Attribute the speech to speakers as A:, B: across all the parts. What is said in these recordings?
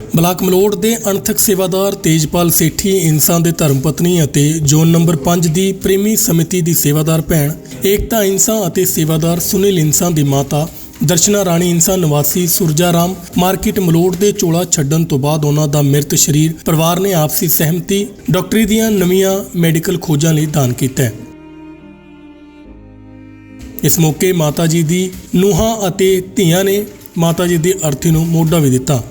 A: Block Malaud ਦੇ ਅਣਥਕ ਸੇਵਾਦਾਰ ਤੇਜਪਾਲ ਸੇਠੀ, ਇਨਸਾਨ ਦੇ ਧਰਮ ਪਤਨੀ ਅਤੇ ਜ਼ੋਨ ਨੰਬਰ 5 ਦੀ ਪ੍ਰੇਮੀ ਸਮਿਤੀ ਦੀ ਸੇਵਾਦਾਰ ਭੈਣ, ਏਕਤਾ ਇਨਸਾਨ ਅਤੇ ਸੇਵਾਦਾਰ ਸੁਨੀਲ ਇਨਸਾਨ ਦੀ ਮਾਤਾ, ਦਰਸ਼ਨਾ ਰਾਣੀ ਇਨਸਾਨ ਨਿਵਾਸੀ ਸੁਰਜਾ ਰਾਮ ਮਾਰਕੀਟ ਮਲੋੜ ਦੇ ਚੋਲਾ ਛੱਡਣ ਤੋਂ ਬਾਅਦ ਉਹਨਾਂ ਦਾ ਮ੍ਰਿਤ ਸਰੀਰ ਪਰਿਵਾਰ ਨੇ ਆਪਸੀ ਸਹਿਮਤੀ ਡਾਕਟਰੀ ਦੀਆਂ ਨਵੀਆਂ ਮੈਡੀਕਲ ਖੋਜਾਂ ਲਈ ਦਾਨ ਕੀਤਾ ਇਸ ਮੌਕੇ ਮਾਤਾ ਜੀ ਦੀ ਨੂੰਹਾਂ ਅਤੇ ਧੀਆਂ ਨੇ ਮਾਤਾ ਜੀ ਦੀ ਅਰਥੀ ਨੂੰ ਮੋਢਾ ਵੀ ਦਿੱਤਾ।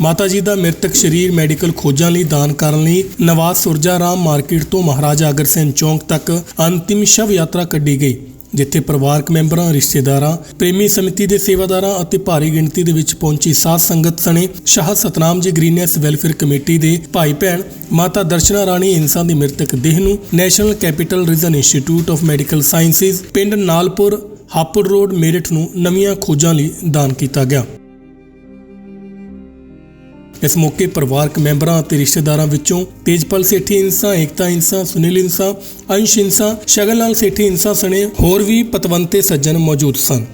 A: ਮਾਤਾ ਜੀ ਦਾ ਮ੍ਰਿਤਕ ਸਰੀਰ ਮੈਡੀਕਲ ਖੋਜਾਂ ਲਈ ਦਾਨ ਕਰਨ ਲਈ ਨਵਾਜ਼ ਸੁਰਜਾ ਰਾਮ ਮਾਰਕੀਟ ਤੋਂ ਮਹਾਰਾਜਾ ਅਗਰਸੈਨ ਚੌਂਕ ਤੱਕ ਅੰਤਿਮ ਸ਼ਵ ਯਾਤਰਾ ਕੱਢੀ ਗਈ, ਜਿੱਥੇ ਪਰਿਵਾਰਕ ਮੈਂਬਰਾਂ, ਰਿਸ਼ਤੇਦਾਰਾਂ, ਪ੍ਰੇਮੀ ਸਮਿਤੀ ਦੇ ਸੇਵਾਦਾਰਾਂ ਅਤੇ ਭਾਰੀ ਗਿਣਤੀ ਦੇ ਵਿੱਚ ਪਹੁੰਚੀ ਸਾਧ ਸੰਗਤ ਸਣੇ ਸ਼ਾਹ ਸਤਨਾਮ ਜੀ ਗ੍ਰੀਨੈਸ ਵੈਲਫੇਅਰ ਕਮੇਟੀ ਦੇ ਭਾਈ ਭੈਣ ਮਾਤਾ ਦਰਸ਼ਨਾ ਰਾਣੀ ਇਨਸਾਨ ਦੀ ਮ੍ਰਿਤਕ ਦੇਹ ਨੂੰ national capital region institute of medical sciences, ਪਿੰਡ ਨਾਲਪੁਰ, ਹਾਪੜ ਰੋਡ, ਮੇਰਠ ਨੂੰ ਨਵੀਆਂ ਖੋਜਾਂ ਲਈ ਦਾਨ ਕੀਤਾ ਗਿਆ। ਇਸ ਮੌਕੇ ਪਰਿਵਾਰਕ ਮੈਂਬਰਾਂ ਅਤੇ ਰਿਸ਼ਤੇਦਾਰਾਂ ਵਿੱਚੋਂ ਤੇਜਪਾਲ ਸੇਠੀ ਇਨਸਾ, ਏਕਤਾ ਇਨਸਾ, ਸੁਨੀਲ ਇਨਸਾ, ਅੰਸ਼ ਇਨਸਾ, ਸ਼ਗਨ ਲਾਲ ਸੇਠੀ ਇਨਸਾ ਸਣੇ ਹੋਰ ਵੀ ਪਤਵੰਤੇ ਸੱਜਣ ਮੌਜੂਦ ਸਨ।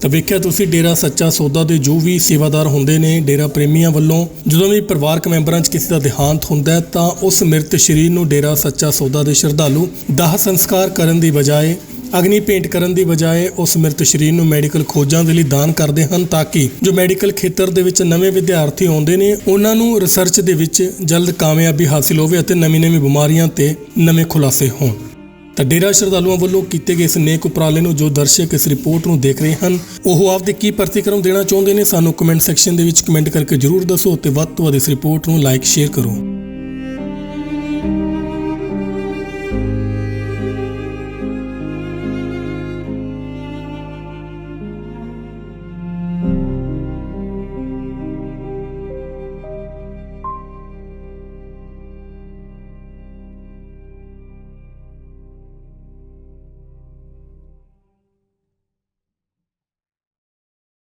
A: ਤਾਂ ਵੇਖਿਆ ਤੁਸੀਂ ਡੇਰਾ ਸੱਚਾ ਸੌਦਾ ਦੇ ਜੋ ਵੀ ਸੇਵਾਦਾਰ ਹੁੰਦੇ ਨੇ ਡੇਰਾ ਪ੍ਰੇਮੀਆਂ ਵੱਲੋਂ, ਜਦੋਂ ਵੀ ਪਰਿਵਾਰਕ ਮੈਂਬਰਾਂ 'ਚ ਕਿਸੇ ਦਾ ਦੇਹਾਂਤ ਹੁੰਦਾ ਹੈ, ਤਾਂ ਉਸ ਮ੍ਰਿਤ ਸ਼ਰੀਰ ਨੂੰ ਡੇਰਾ ਸੱਚਾ ਸੌਦਾ ਦੇ ਸ਼ਰਧਾਲੂ ਦਾਹ ਸੰਸਕਾਰ ਕਰਨ ਦੀ ਬਜਾਏ, ਅਗਨੀ ਭੇਂਟ ਕਰਨ ਦੀ ਬਜਾਏ ਉਸ ਮ੍ਰਿਤ ਸ਼ਰੀਰ ਨੂੰ ਮੈਡੀਕਲ ਖੋਜਾਂ ਦੇ ਲਈ ਦਾਨ ਕਰਦੇ ਹਨ ਤਾਂ ਕਿ ਜੋ ਮੈਡੀਕਲ ਖੇਤਰ ਦੇ ਵਿੱਚ ਨਵੇਂ ਵਿਦਿਆਰਥੀ ਆਉਂਦੇ ਨੇ, ਉਹਨਾਂ ਨੂੰ ਰਿਸਰਚ ਦੇ ਵਿੱਚ ਜਲਦ ਕਾਮਯਾਬੀ ਹਾਸਿਲ ਹੋਵੇ ਅਤੇ ਨਵੀਂ-ਨਵੀਂ ਬਿਮਾਰੀਆਂ ਤੇ ਨਵੇਂ ਖੁਲਾਸੇ ਹੋਣ। ਤਾਂ ਡੇਰਾ ਸ਼ਰਧਾਲੂਆਂ ਵੱਲੋਂ ਕੀਤੇ ਗਏ ਇਸ ਨੇਕ ਉਪਰਾਲੇ ਨੂੰ ਜੋ ਦਰਸ਼ਕ ਇਸ ਰਿਪੋਰਟ ਨੂੰ ਦੇਖ ਰਹੇ ਹਨ, ਉਹ ਆਪਦੇ ਕੀ ਪ੍ਰਤੀਕਰਮ ਦੇਣਾ ਚਾਹੁੰਦੇ ਨੇ ਸਾਨੂੰ ਕਮੈਂਟ ਸੈਕਸ਼ਨ ਦੇ ਵਿੱਚ ਕਮੈਂਟ ਕਰਕੇ ਜਰੂਰ ਦੱਸੋ ਅਤੇ ਵੱਧ ਤੋਂ ਵੱਧ ਇਸ ਰਿਪੋਰਟ ਨੂੰ ਲਾਈਕ ਸ਼ੇਅਰ ਕਰੋ।